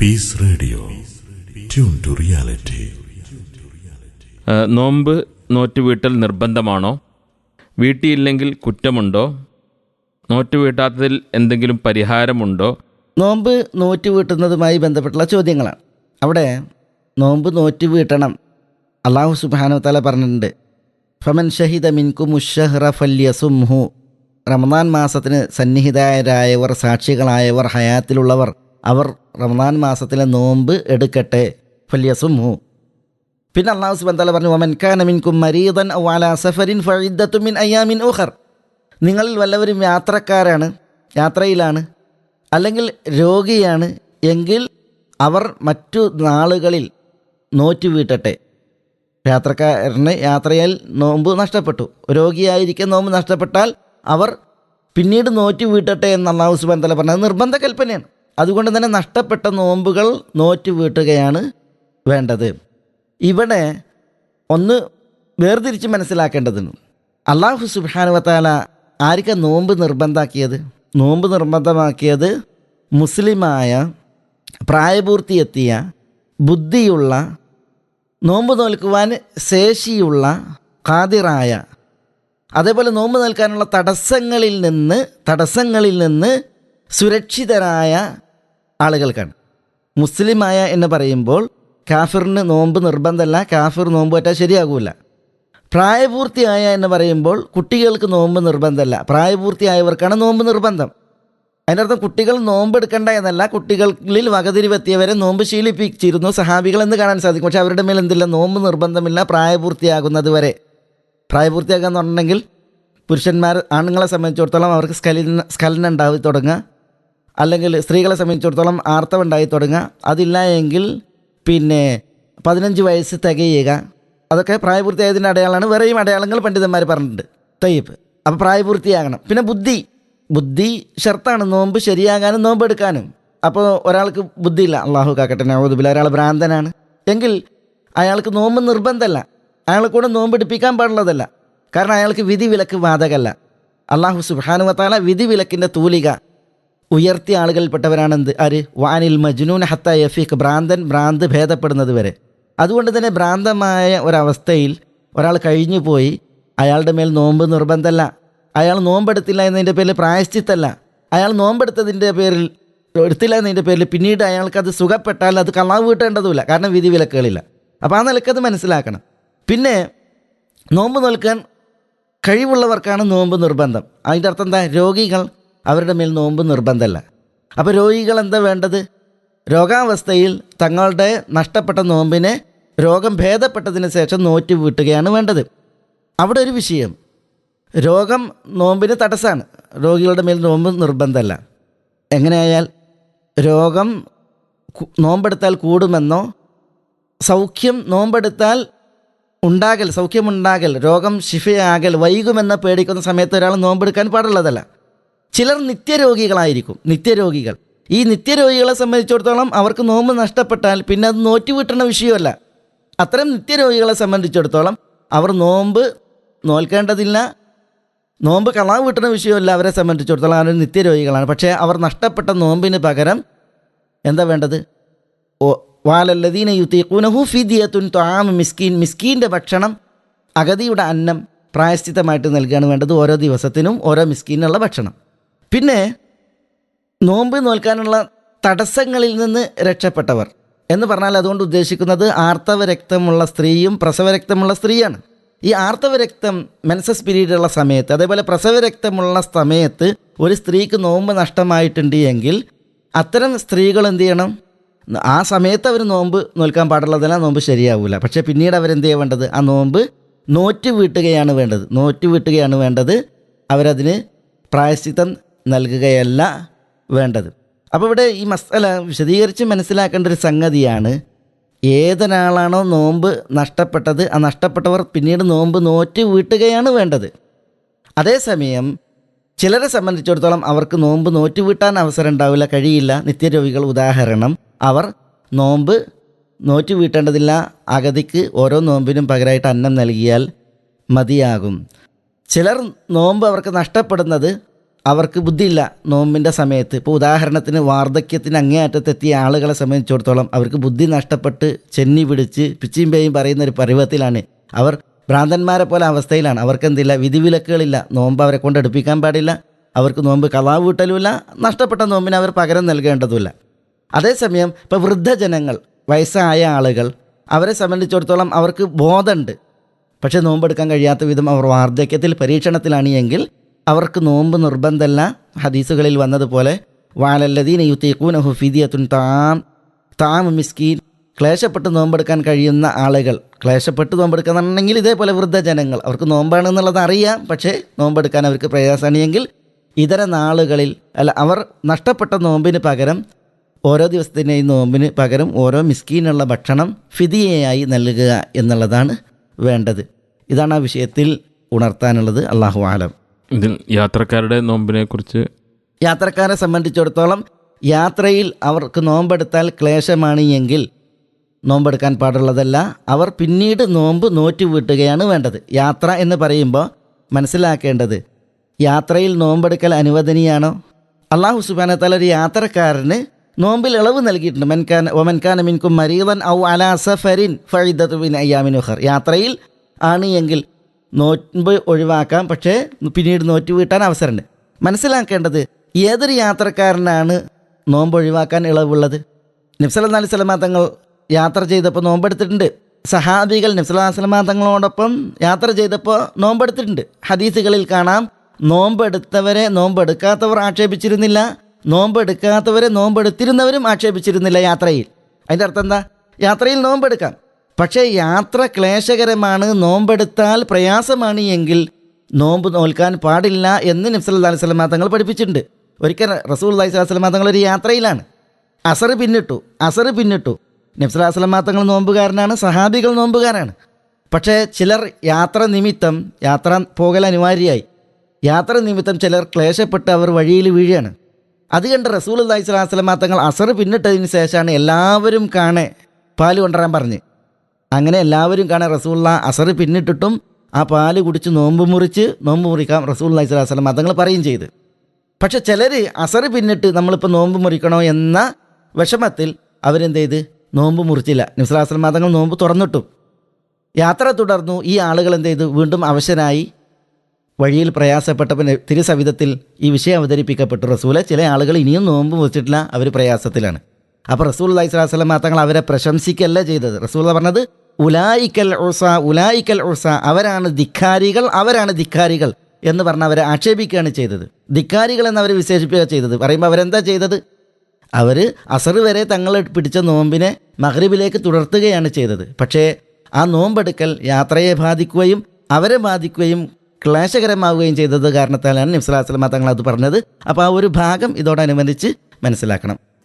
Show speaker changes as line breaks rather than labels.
Peace radio tune to reality
നോമ്പ് നോറ്റുവീട്ടൽ നിർബന്ധമാണോ? വീട്ടിയില്ലെങ്കിൽ കുറ്റമുണ്ടോ? നോറ്റുവീട്ടാത്തതിൽ എന്തെങ്കിലും പരിഹാരമുണ്ടോ?
നോമ്പ് നോറ്റ് വീട്ടുന്നതുമായി ബന്ധപ്പെട്ടുള്ള ചോദ്യങ്ങളാണ്. അവിടെ നോമ്പ് നോറ്റ് വീട്ടണം അള്ളാഹു സുബാനു തല പറഞ്ഞിട്ടുണ്ട്. ഫമൻ ഷഹിദ മിൻകു മുഷഹ്റ ഫല്യസുംഹു. റമദാൻ മാസത്തിന് സന്നിഹിതരായവർ സാക്ഷികളായവർ ഹയാത്തിലുള്ളവർ അവർ റമദാൻ മാസത്തിലെ നോമ്പ് എടുക്കട്ടെ? ഫലിയസുമു പിന്നെ അള്ളാഹു താല പറഞ്ഞു ഒമൻ കാന മിൻകും മരീദൻ സഫരിൻ ഫഴിദത്തുമിൻ മിൻ അയ്യാമിൻ ഉഖർ. നിങ്ങളിൽ വല്ലവരും യാത്രക്കാരാണ് യാത്രയിലാണ് അല്ലെങ്കിൽ രോഗിയാണ് എങ്കിൽ അവർ മറ്റു നാളുകളിൽ നോറ്റ് വീട്ടട്ടെ. യാത്രക്കാരന് യാത്രയിൽ നോമ്പ് നഷ്ടപ്പെട്ടു. രോഗിയായിരിക്കെ നോമ്പ് നഷ്ടപ്പെട്ടാൽ അവർ പിന്നീട് നോറ്റ് വീട്ടട്ടെ എന്ന് അള്ളാഹു സുബാൻ തല പറഞ്ഞത് നിർബന്ധ കൽപ്പനയാണ് അതുകൊണ്ട് തന്നെ നഷ്ടപ്പെട്ട നോമ്പുകൾ നോറ്റ് വീട്ടുകയാണ് വേണ്ടത്. ഇവിടെ ഒന്ന് വേർതിരിച്ച് മനസ്സിലാക്കേണ്ടതുണ്ട്. അള്ളാഹു സുബാനുവത്താല ആർക്ക നോമ്പ് നിർബന്ധമാക്കിയത് നോമ്പ് നിർബന്ധമാക്കിയത് മുസ്ലിമായ പ്രായപൂർത്തിയെത്തിയ ബുദ്ധിയുള്ള നോമ്പ് നോൽക്കുവാൻ ശേഷിയുള്ള കാതിറായ അതേപോലെ നോമ്പ് നൽകാനുള്ള തടസ്സങ്ങളിൽ നിന്ന് തടസ്സങ്ങളിൽ നിന്ന് സുരക്ഷിതരായ ആളുകൾക്കാണ് മുസ്ലിമായ എന്ന് പറയുമ്പോൾ കാഫിറിന് നോമ്പ് നിർബന്ധമല്ല കാഫിർ നോമ്പ് പറ്റാൻ ശരിയാകൂല. പ്രായപൂർത്തിയായ എന്ന് പറയുമ്പോൾ കുട്ടികൾക്ക് നോമ്പ് നിർബന്ധമല്ല. പ്രായപൂർത്തിയായവർക്കാണ് നോമ്പ് നിർബന്ധം. അതിനർത്ഥം കുട്ടികൾ നോമ്പ് എടുക്കണ്ട എന്നല്ല കുട്ടികളിൽ വകതിരിവെത്തിയവരെ നോമ്പ് ശീലിപ്പിച്ചിരുന്നു സഹാബികൾ എന്ന് കാണാൻ സാധിക്കും. പക്ഷെ അവരുടെ മേൽ എന്തില്ല നോമ്പ് നിർബന്ധമില്ല പ്രായപൂർത്തിയാകുന്നത് വരെ. പ്രായപൂർത്തിയാക്കുക എന്ന് പറഞ്ഞിട്ടുണ്ടെങ്കിൽ പുരുഷന്മാർ ആണുങ്ങളെ സംബന്ധിച്ചിടത്തോളം അവർക്ക് സ്കലിന സ്കലിനുണ്ടാവി തുടങ്ങുക. അല്ലെങ്കിൽ സ്ത്രീകളെ സംബന്ധിച്ചിടത്തോളം ആർത്തവം ഉണ്ടായി തുടങ്ങുക. അതില്ല എങ്കിൽ പിന്നെ പതിനഞ്ച് വയസ്സ് തികയുക. അതൊക്കെ പ്രായപൂർത്തിയായതിന്റെ അടയാളമാണ്. വേറെയും അടയാളങ്ങൾ പണ്ഡിതന്മാർ പറഞ്ഞിട്ടുണ്ട്. തയ്യപ്പ് അപ്പോൾ പ്രായപൂർത്തിയാകണം. പിന്നെ ബുദ്ധി. ബുദ്ധി ഷർത്താണ് നോമ്പ് ശരിയാകാനും നോമ്പ് എടുക്കാനും. അപ്പോൾ ഒരാൾക്ക് ബുദ്ധിയില്ല. അള്ളാഹു കാക്കട്ടെ നവതുബില്ല ഒരാൾ ഭ്രാന്തനാണ്. എങ്കിൽ അയാൾക്ക് നോമ്പ് നിർബന്ധമല്ല. അയാളെ കൂടെ നോമ്പ് എടുപ്പിക്കാൻ പാടുള്ളതല്ല. കാരണം അയാൾക്ക് വിധി വിലക്ക് ബാധകല്ല അള്ളാഹു സുബാനുവത്താല വിധി വിലക്കിന്റെ തൂലിക ഉയർത്തിയ ആളുകളിൽപ്പെട്ടവരാണ് എന്ത് ആര്? വാനിൽ മജ്നൂൻ ഹത്ത യഫീഖ്. ഭ്രാന്തൻ ഭ്രാന്ത് ഭേദപ്പെടുന്നത് വരെ. അതുകൊണ്ട് തന്നെ ഭ്രാന്തമായ ഒരവസ്ഥയിൽ ഒരാൾ കഴിഞ്ഞു പോയി അയാളുടെ മേൽ നോമ്പ് നിർബന്ധമല്ല അയാൾ നോമ്പെടുത്തില്ല എന്നതിന്റെ പേരിൽ പ്രായശ്ചിത്തല്ല. അയാൾ നോമ്പെടുത്തതിന്റെ പേരിൽ എടുത്തില്ല എന്നതിന്റെ പേരിൽ പിന്നീട് അയാൾക്ക് അത് സുഖപ്പെട്ടാൽ അത് കള്ളാവ് വീട്ടേണ്ടതുമില്ല. കാരണം വിധി വിലക്കുകളില്ല. അപ്പോൾ ആ നിലക്കത് മനസ്സിലാക്കണം. പിന്നെ നോമ്പ് നോൽക്കാൻ കഴിവുള്ളവർക്കാണ് നോമ്പ് നിർബന്ധം. അതിന്റെ അർത്ഥം എന്താ? രോഗികൾ അവരുടെ മേൽ നോമ്പ് നിർബന്ധമല്ല അപ്പോൾ രോഗികൾ എന്താ വേണ്ടത്? രോഗാവസ്ഥയിൽ തങ്ങളുടെ നഷ്ടപ്പെട്ട നോമ്പിനെ രോഗം ഭേദപ്പെട്ടതിന് ശേഷം നോറ്റ് വീട്ടുകയാണ് വേണ്ടത്. അവിടെ ഒരു വിഷയം. രോഗം നോമ്പിന് തടസ്സമാണ് രോഗികളുടെ മേൽ നോമ്പ് നിർബന്ധമല്ല എങ്ങനെയായാൽ രോഗം നോമ്പെടുത്താൽ കൂടുമെന്നോ സൗഖ്യം നോമ്പെടുത്താൽ ഉണ്ടാകൽ സൗഖ്യമുണ്ടാകൽ രോഗം ശിഫയാകൽ വൈകുമെന്ന് പേടിക്കുന്ന സമയത്ത് ഒരാൾ നോമ്പെടുക്കാൻ പാടുള്ളതല്ല. ചിലർ നിത്യരോഗികളായിരിക്കും. നിത്യരോഗികൾ. ഈ നിത്യരോഗികളെ സംബന്ധിച്ചിടത്തോളം അവർക്ക് നോമ്പ് നഷ്ടപ്പെട്ടാൽ പിന്നെ അത് നോറ്റി വീട്ടുന്ന വിഷയമല്ല. അത്തരം നിത്യരോഗികളെ സംബന്ധിച്ചിടത്തോളം അവർ നോമ്പ് നോൽക്കേണ്ടതില്ല. നോമ്പ് കളാവ് വീട്ടുന്ന വിഷയമല്ല അവരെ സംബന്ധിച്ചിടത്തോളം അവർ നിത്യരോഗികളാണ്. പക്ഷേ അവർ നഷ്ടപ്പെട്ട നോമ്പിന് പകരം എന്താ വേണ്ടത്? ഓ വാലല്ലദീന യുത്തീഖൂനഹു ഫിദിയത്തുൻ ത്വാമ മിസ്കീൻ. മിസ്കീന്റെ ഭക്ഷണം അഗതിയുടെ അന്നം പ്രായശ്ചിത്തമായിട്ട് നൽകുകയാണ് വേണ്ടത് ഓരോ ദിവസത്തിനും ഓരോ മിസ്കീനുള്ള ഭക്ഷണം. പിന്നെ നോമ്പ് നോൽക്കാനുള്ള തടസ്സങ്ങളിൽ നിന്ന് രക്ഷപ്പെട്ടവർ എന്ന് പറഞ്ഞാൽ അതുകൊണ്ട് ഉദ്ദേശിക്കുന്നത് ആർത്തവ രക്തമുള്ള സ്ത്രീയും പ്രസവ രക്തമുള്ള സ്ത്രീയാണ്. ഈ ആർത്തവ രക്തം മെൻസസ് പീരീഡുള്ള സമയത്ത് അതേപോലെ പ്രസവ രക്തമുള്ള സമയത്ത് ഒരു സ്ത്രീക്ക് നോമ്പ് നഷ്ടമായിട്ടുണ്ട് എങ്കിൽ അത്തരം സ്ത്രീകൾ എന്ത് ചെയ്യണം? ആ സമയത്ത് അവർ നോമ്പ് നോൽക്കാൻ പാടുള്ളതല്ല നോമ്പ് ശരിയാവില്ല പക്ഷേ പിന്നീട് അവരെന്ത് ചെയ്യാൻ വേണ്ടത് ആ നോമ്പ് നോറ്റ് വീട്ടുകയാണ് വേണ്ടത്. നോറ്റ് വീട്ടുകയാണ് വേണ്ടത്. അവരതിന് പ്രായശ്ചിത്തം നൽകുകയല്ല വേണ്ടത്. അപ്പോൾ ഇവിടെ ഈ മസല വിശദീകരിച്ച് മനസ്സിലാക്കേണ്ട ഒരു സംഗതിയാണ് ഏതൊരാളാണോ നോമ്പ് നഷ്ടപ്പെട്ടത് ആ നഷ്ടപ്പെട്ടവർ പിന്നീട് നോമ്പ് നോറ്റ് വീട്ടുകയാണ് വേണ്ടത്. അതേസമയം ചിലരെ സംബന്ധിച്ചിടത്തോളം അവർക്ക് നോമ്പ് നോറ്റ് വീട്ടാൻ അവസരം ഉണ്ടാവില്ല കഴിയില്ല. നിത്യരോഗികൾ ഉദാഹരണം അവർ നോമ്പ് നോറ്റ് വീട്ടേണ്ടതില്ല അഗതിക്ക് ഓരോ നോമ്പിനും പകരമായിട്ട് അന്നം നൽകിയാൽ മതിയാകും. ചിലർ നോമ്പ് അവർക്ക് നഷ്ടപ്പെടുന്നത് അവർക്ക് ബുദ്ധിയില്ല. നോമ്പിന്റെ സമയത്ത്. ഇപ്പോൾ ഉദാഹരണത്തിന് വാർദ്ധക്യത്തിന് അങ്ങേയറ്റത്തെത്തിയ ആളുകളെ സംബന്ധിച്ചിടത്തോളം അവർക്ക് ബുദ്ധി നഷ്ടപ്പെട്ട് ചെന്നി പിടിച്ച് പിച്ചിയും പേയും പറയുന്ന ഒരു പരുവത്തിലാണ്. അവർ ഭ്രാന്തന്മാരെ പോലെ അവസ്ഥയിലാണ്. അവർക്ക് എന്തില്ല വിധിവിലക്കുകളില്ല. നോമ്പ് അവരെ കൊണ്ട് എടുപ്പിക്കാൻ പാടില്ല. അവർക്ക് നോമ്പ് കലാവ് നഷ്ടപ്പെട്ട നോമ്പിന് അവർ പകരം നൽകേണ്ടതുമില്ല. അതേസമയം ഇപ്പോൾ വൃദ്ധജനങ്ങൾ വയസ്സായ ആളുകൾ അവരെ സംബന്ധിച്ചിടത്തോളം അവർക്ക് ബോധമുണ്ട് പക്ഷേ നോമ്പെടുക്കാൻ കഴിയാത്ത വിധം അവർ വാർദ്ധക്യത്തിൽ പരീക്ഷണത്തിലാണ് എങ്കിൽ അവർക്ക് നോമ്പ് നിർബന്ധമല്ല. ഹദീസുകളിൽ വന്നതുപോലെ വാലല്ലദീന യുത്തീഖൂന ഹുഫിദിയത്തുൻ താം താം മിസ്കീൻ ക്ലേശപ്പെട്ട് നോമ്പെടുക്കാൻ കഴിയുന്ന ആളുകൾ. ക്ലേശപ്പെട്ട് നോമ്പെടുക്കുന്നുണ്ടെങ്കിൽ ഇതേപോലെ വൃദ്ധജനങ്ങൾ. അവർക്ക് നോമ്പാണെന്നുള്ളത് അറിയാം പക്ഷേ നോമ്പെടുക്കാൻ അവർക്ക് പ്രയാസമാണെങ്കിൽ ഇതര നാളുകളിൽ അല്ല അവർ നഷ്ടപ്പെട്ട നോമ്പിന് പകരം ഓരോ ദിവസത്തിന്റെയും നോമ്പിന് പകരം ഓരോ മിസ്കീനുള്ള ഭക്ഷണം ഫിദിയയായി നൽകുക എന്നുള്ളതാണ് വേണ്ടത്. ഇതാണ് ആ വിഷയത്തിൽ ഉണർത്താനുള്ളത്. അള്ളാഹു ആലം.
ഇതിൽ യാത്രക്കാരുടെ നോമ്പിനെ കുറിച്ച്
യാത്രക്കാരെ സംബന്ധിച്ചിടത്തോളം യാത്രയിൽ അവർക്ക് നോമ്പെടുത്താൽ ക്ലേശമാണ് എങ്കിൽ നോമ്പെടുക്കാൻ പാടുള്ളതല്ല. അവർ പിന്നീട് നോമ്പ് നോറ്റ് വീട്ടുകയാണ് വേണ്ടത്. യാത്ര എന്ന് പറയുമ്പോൾ മനസ്സിലാക്കേണ്ടത് യാത്രയിൽ നോമ്പെടുക്കൽ അനുവദനീയാണോ? അള്ളാഹു സുബാനത്താൽ ഒരു യാത്രക്കാരന് നോമ്പിൽ ഇളവ് നൽകിയിട്ടുണ്ട്. മെൻകാന ഒമൻകാന മിൻകും മരീവൻ ഔ അലാ സഫരിൻ ഫൈദത്തുബിൻ അയ്യാമിൻ ഉഖർ. യാത്രയിൽ ആണ് എങ്കിൽ നോമ്പ് ഒഴിവാക്കാം പക്ഷേ പിന്നീട് നോറ്റ് വീട്ടാൻ അവസരമുണ്ട്. മനസ്സിലാക്കേണ്ടത് ഏതൊരു യാത്രക്കാരനാണ് നോമ്പ് ഒഴിവാക്കാൻ ഇളവുള്ളത്? നബ്സല സ്വലമാ തങ്ങൾ യാത്ര ചെയ്തപ്പോൾ നോമ്പെടുത്തിട്ടുണ്ട്. സഹാബികൾ നബ്സല സ്വലമാ തങ്ങളോടൊപ്പം യാത്ര ചെയ്തപ്പോൾ നോമ്പെടുത്തിട്ടുണ്ട്. ഹദീസുകളിൽ കാണാം നോമ്പെടുത്തവരെ നോമ്പെടുക്കാത്തവർ ആക്ഷേപിച്ചിരുന്നില്ല നോമ്പെടുക്കാത്തവരെ നോമ്പെടുത്തിരുന്നവരും ആക്ഷേപിച്ചിരുന്നില്ല യാത്രയിൽ. അതിന്റെ അർത്ഥം എന്താ? യാത്രയിൽ നോമ്പെടുക്കാം. പക്ഷേ യാത്ര ക്ലേശകരമാണ് നോമ്പെടുത്താൽ പ്രയാസമാണ് എങ്കിൽ നോമ്പ് നോൽക്കാൻ പാടില്ല എന്ന് നബ്സല്ലാ അലൈഹി സ്വലമാ തങ്ങൾ പഠിപ്പിച്ചിട്ടുണ്ട്. ഒരിക്കൽ റസൂൽ അലൈഹി സ്വലാ തങ്ങൾ ഒരു യാത്രയിലാണ്. അസർ പിന്നിട്ടു അസർ പിന്നിട്ടു. നബ്സല്ലാ സ്വലമാ തങ്ങൾ നോമ്പുകാരനാണ് സഹാബികൾ നോമ്പുകാരാണ്. പക്ഷേ ചിലർ യാത്ര നിമിത്തം യാത്ര പോകൽ അനിവാര്യമായി യാത്ര നിമിത്തം ചിലർ ക്ലേശപ്പെട്ട് അവർ വഴിയിൽ വീഴുകയാണ്. അത് കണ്ട് റസൂൽ അള്ളഹി സ്വലാ തങ്ങൾ അസർ പിന്നിട്ടതിന് ശേഷമാണ് എല്ലാവരും കാണെ പാൽ കൊണ്ടുവരാൻ പറഞ്ഞ്. അങ്ങനെ എല്ലാവരും കാണാൻ റസൂള്ള അസർ പിന്നിട്ടിട്ടും ആ പാൽ കുടിച്ച് നോമ്പ് മുറിച്ച് നോമ്പ് മുറിക്കാം റസൂൽ അഹ് സ്വലാഹു സ്വലം തങ്ങൾ പറയും ചെയ്ത്. പക്ഷെ ചിലർ അസർ പിന്നിട്ട് നമ്മളിപ്പോൾ നോമ്പ് മുറിക്കണോ എന്ന വിഷമത്തിൽ അവരെന്ത് ചെയ്ത്? നോമ്പ് മുറിച്ചില്ല. നിസ്ലാസ്ലം മതങ്ങൾ നോമ്പ് തുറന്നിട്ടു. യാത്ര തുടർന്നു. ഈ ആളുകൾ എന്ത് ചെയ്തു? വീണ്ടും അവശനായി വഴിയിൽ പ്രയാസപ്പെട്ടപ്പോൾ തിരുസവിധത്തിൽ ഈ വിഷയം അവതരിപ്പിക്കപ്പെട്ടു. റസൂലെ ചില ആളുകൾ ഇനിയും നോമ്പ് മുറിച്ചിട്ടില്ല. അവർ പ്രയാസത്തിലാണ്. അപ്പോൾ റസൂൽ അലൈഹി സ്വലാസ്ലം തങ്ങൾ അവരെ പ്രശംസിക്കല്ല ചെയ്തത്. റസൂൽ പറഞ്ഞത് ഉലായിക്കൽ ഉസ ഉലായിക്കൽ ഉസ അവരാണ് ധിക്കാരികൾ അവരാണ് ധിക്കാരികൾ എന്ന് പറഞ്ഞ് അവരെ ആക്ഷേപിക്കുകയാണ് ചെയ്തത്. ധിക്കാരികൾ എന്ന് അവർ വിശേഷിപ്പിക്കുക ചെയ്തത്. പറയുമ്പോൾ അവരെന്താ ചെയ്തത്? അവർ അസർ വരെ തങ്ങൾ പിടിച്ച നോമ്പിനെ മഹ്രിബിലേക്ക് തുടർത്തുകയാണ് ചെയ്തത്. പക്ഷേ ആ നോമ്പെടുക്കൽ യാത്രയെ ബാധിക്കുകയും അവരെ ബാധിക്കുകയും ക്ലേശകരമാവുകയും ചെയ്തത് കാരണത്താലാണ് നിഫ്സലാസ്ലമ തങ്ങൾ അത് പറഞ്ഞത്. അപ്പോൾ ആ ഒരു ഭാഗം ഇതോടനുബന്ധിച്ച് മനസ്സിലാക്കണം.